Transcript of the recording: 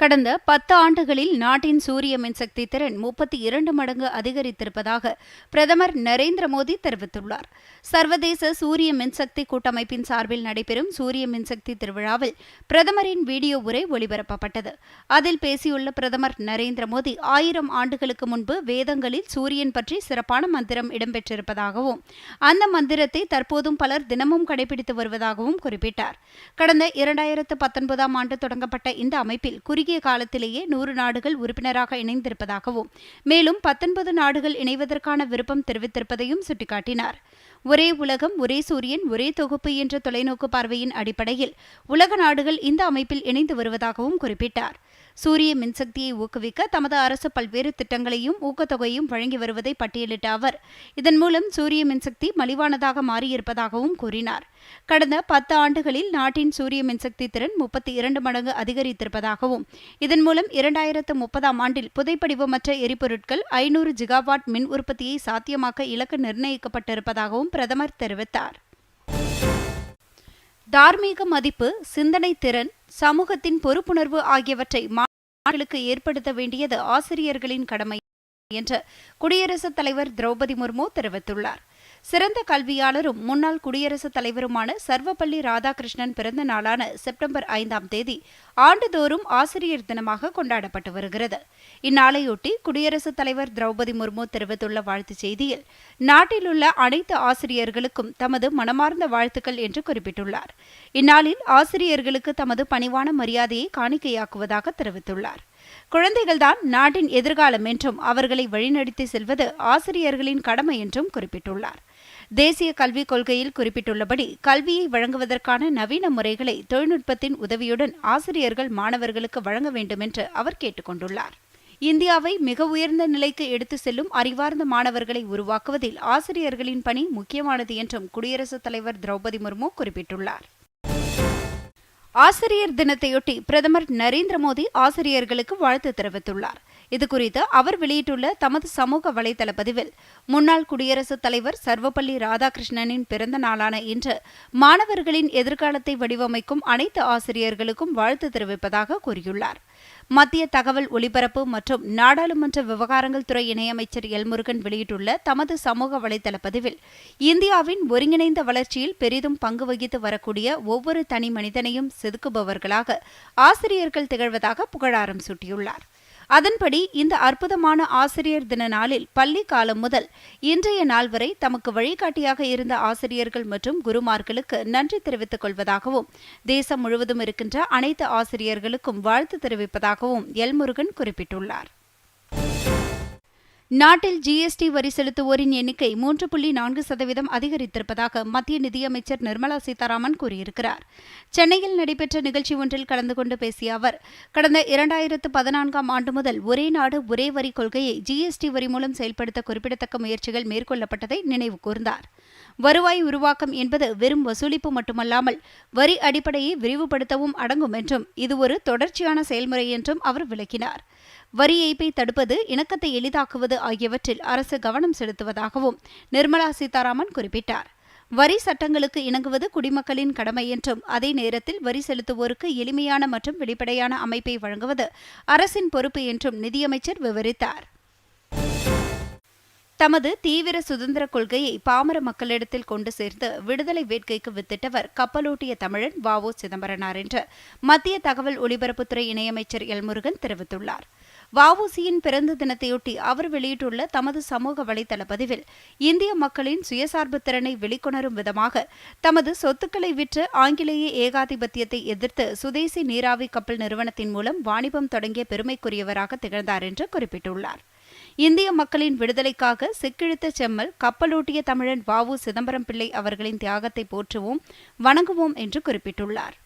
கடந்த பத்து ஆண்டுகளில் நாட்டின் சூரிய மின்சக்தி திறன் முப்பத்தி இரண்டு மடங்கு அதிகரித்திருப்பதாக பிரதமர் நரேந்திர மோடி தெரிவித்துள்ளார். சர்வதேச சூரிய மின்சக்தி கூட்டமைப்பின் சார்பில் நடைபெறும் சூரிய மின்சக்தி திருவிழாவில் பிரதமரின் வீடியோ உரை ஒளிபரப்பப்பட்டது. அதில் பேசியுள்ள பிரதமர் நரேந்திர மோடி ஆயிரம் ஆண்டுகளுக்கு முன்பு வேதங்களில் சூரியன் பற்றி சிறப்பான மந்திரம் இடம்பெற்றிருப்பதாகவும் அந்த மந்திரத்தை தற்போதும் பலர் தினமும் கடைபிடித்து வருவதாகவும் குறிப்பிட்டார். கடந்த இரண்டாயிரத்து பத்தொன்பதாம் ஆண்டு தொடங்கப்பட்ட இந்த அமைப்பில் குறுகிய காலத்திலேயே நூறு நாடுகள் உறுப்பினராக இணைந்திருப்பதாகவும் மேலும் பத்தொன்பது நாடுகள் இணைவதற்கான விருப்பம் தெரிவித்திருப்பதையும் சுட்டிக்காட்டினார். ஒரே உலகம் ஒரே சூரியன் ஒரே தொகுப்பு என்ற தொலைநோக்கு பார்வையின் அடிப்படையில் உலக நாடுகள் இந்த அமைப்பில் இணைந்து வருவதாகவும் குறிப்பிட்டார். சூரிய மின்சக்தியை ஊக்குவிக்க தமது அரசு பல்வேறு திட்டங்களையும் ஊக்கத்தொகையும் வழங்கி வருவதை பட்டியலிட்ட அவர் இதன் மூலம் சூரிய மின்சக்தி மலிவானதாக மாறியிருப்பதாகவும் கூறினார். கடந்த பத்து ஆண்டுகளில் நாட்டின் சூரிய மின்சக்தி திறன் முப்பத்தி இரண்டு மடங்கு அதிகரித்திருப்பதாகவும் இதன் மூலம் இரண்டாயிரத்து முப்பதாம் ஆண்டில் புதைப்படிவமற்ற எரிபொருட்கள் ஐநூறு ஜிகாவாட் மின் உற்பத்தியை சாத்தியமாக்க இலக்கு நிர்ணயிக்கப்பட்டிருப்பதாகவும் பிரதமர் தெரிவித்தார். தார்மீக மதிப்பு சிந்தனை திறன் சமூகத்தின் பொறுப்புணர்வு ஆகியவற்றை மாணவர்களுக்கு ஏற்படுத்த வேண்டியது ஆசிரியர்களின் கடமை என்று குடியரசுத் தலைவர் திரௌபதி முர்மு தெரிவித்துள்ளார். சிறந்த கல்வியாளரும் முன்னாள் குடியரசுத் தலைவருமான சர்வப்பள்ளி ராதாகிருஷ்ணன் பிறந்த நாளான செப்டம்பர் ஐந்தாம் தேதி ஆண்டுதோறும் ஆசிரியர் தினமாக கொண்டாடப்பட்டு வருகிறது. இந்நாளையொட்டி குடியரசுத் தலைவர் திரௌபதி முர்மு தெரிவித்துள்ள வாழ்த்துச் செய்தியில் நாட்டில் உள்ள அனைத்து ஆசிரியர்களுக்கும் தமது மனமார்ந்த வாழ்த்துக்கள் என்று குறிப்பிட்டுள்ளார். இந்நாளில் ஆசிரியர்களுக்கு தமது பணிவான மரியாதையை காணிக்கையாக்குவதாக தெரிவித்துள்ளார். குழந்தைகள்தான் நாட்டின் எதிர்காலம் என்றும் அவர்களை வழிநடத்தி செல்வது ஆசிரியர்களின் கடமை என்றும் குறிப்பிட்டுள்ளார். தேசிய கல்விக் கொள்கையில் குறிப்பிட்டுள்ளபடி கல்வியை வழங்குவதற்கான நவீன முறைகளை தொழில்நுட்பத்தின் உதவியுடன் ஆசிரியர்கள் மாணவர்களுக்கு வழங்க வேண்டும் என்று அவர் கேட்டுக்கொண்டுள்ளார். இந்தியாவை மிக உயர்ந்த நிலைக்கு எடுத்து செல்லும் அறிவார்ந்த மாணவர்களை உருவாக்குவதில் ஆசிரியர்களின் பணி முக்கியமானது என்றும் குடியரசுத் தலைவர் திரௌபதி முர்மு குறிப்பிட்டுள்ளார். ஆசிரியர் தினத்தையொட்டி பிரதமர் நரேந்திர மோடி ஆசிரியர்களுக்கு வாழ்த்து தெரிவித்துள்ளார். இதுகுறித்து அவர் வெளியிட்டுள்ள தமது சமூக வலைதள பதிவில் முன்னாள் குடியரசுத் தலைவர் சர்வப்பள்ளி ராதாகிருஷ்ணனின் பிறந்த நாளான இன்று மாணவர்களின் எதிர்காலத்தை வடிவமைக்கும் அனைத்து ஆசிரியர்களுக்கும் வாழ்த்து தெரிவிப்பதாக கூறியுள்ளார். மத்திய தகவல் ஒலிபரப்பு மற்றும் நாடாளுமன்ற விவகாரங்கள் துறை இணையமைச்சர் எல்முருகன் வெளியிட்டுள்ள தமது சமூக வலைதள பதிவில் இந்தியாவின் ஒருங்கிணைந்த வளர்ச்சியில் பெரிதும் பங்கு வகித்து வரக்கூடிய ஒவ்வொரு தனி மனிதனையும் செதுக்குபவர்களாக ஆசிரியர்கள் திகழ்வதாக புகழாரம் சூட்டியுள்ளார். அதன்படி இந்த அற்புதமான ஆசிரியர் தின நாளில் பள்ளி காலம் முதல் இன்றைய நாள் வரை தமக்கு வழிகாட்டியாக இருந்த ஆசிரியர்கள் மற்றும் குருமார்களுக்கு நன்றி தெரிவித்துக் கொள்வதாகவும் தேசம் முழுவதும் இருக்கின்ற அனைத்து ஆசிரியர்களுக்கும் வாழ்த்து தெரிவிப்பதாகவும் எல்முருகன் குறிப்பிட்டுள்ளார். நாட்டில் ஜிஎஸ்டி வரி செலுத்துவோரின் எண்ணிக்கை மூன்று புள்ளி நான்கு சதவீதம் அதிகரித்திருப்பதாக மத்திய நிதியமைச்சர் நிர்மலா சீதாராமன் கூறியிருக்கிறார். சென்னையில் நடைபெற்ற நிகழ்ச்சி ஒன்றில் கலந்து கொண்டு பேசிய அவர் கடந்த இரண்டாயிரத்து பதினான்காம் ஆண்டு முதல் ஒரே நாடு ஒரே வரி கொள்கையை ஜிஎஸ்டி வரி மூலம் செயல்படுத்த குறிப்பிடத்தக்க முயற்சிகள் மேற்கொள்ளப்பட்டதை நினைவு கூர்ந்தார். வருவாய் உருவாக்கம் என்பது வெறும் வசூலிப்பு மட்டுமல்லாமல் வரி அடிப்படையை விரிவுபடுத்தவும் அடங்கும் என்றும் இது ஒரு தொடர்ச்சியான செயல்முறை என்றும் அவர் விளக்கினார். வரி ஏய்ப்பை தடுப்பது இணக்கத்தை எளிதாக்குவது ஆகியவற்றில் அரசு கவனம் செலுத்துவதாகவும் நிர்மலா சீதாராமன் குறிப்பிட்டார். வரி சட்டங்களுக்கு இணங்குவது குடிமக்களின் கடமை என்றும் அதே நேரத்தில் வரி செலுத்துவோருக்கு எளிமையான மற்றும் வெளிப்படையான அமைப்பை வழங்குவது அரசின் பொறுப்பு என்றும் நிதியமைச்சர் விவரித்தார். தமது தீவிர சுதந்திர கொள்கையை பாமர மக்களிடத்தில் கொண்டு சேர்த்து விடுதலை வேட்கைக்கு வித்திட்டவர் கப்பலோட்டிய தமிழன் வ சிதம்பரனார் என்று மத்திய தகவல் ஒலிபரப்புத்துறை இணையமைச்சர் எல்முருகன் தெரிவித்துள்ளார். வவுசியின் பிறந்த தினத்தையொட்டி அவர் வெளியிட்டுள்ள தமது சமூக வலைதள பதிவில் இந்திய மக்களின் சுயசார்பு திறனை வெளிக்கொணரும் விதமாக தமது சொத்துக்களை விற்று ஆங்கிலேய ஏகாதிபத்தியத்தை எதிர்த்து சுதேசி நீராவி கப்பல் நிறுவனத்தின் மூலம் வாணிபம் தொடங்கிய பெருமைக்குரியவராக திகழ்ந்தார் என்று குறிப்பிட்டுள்ளார். இந்திய மக்களின் விடுதலைக்காக செக்கிழுத்த செம்மல் கப்பலூட்டிய தமிழன் வ சிதம்பரம் பிள்ளை அவர்களின் தியாகத்தை போற்றுவோம் வணங்குவோம் என்று குறிப்பிட்டுள்ளார்.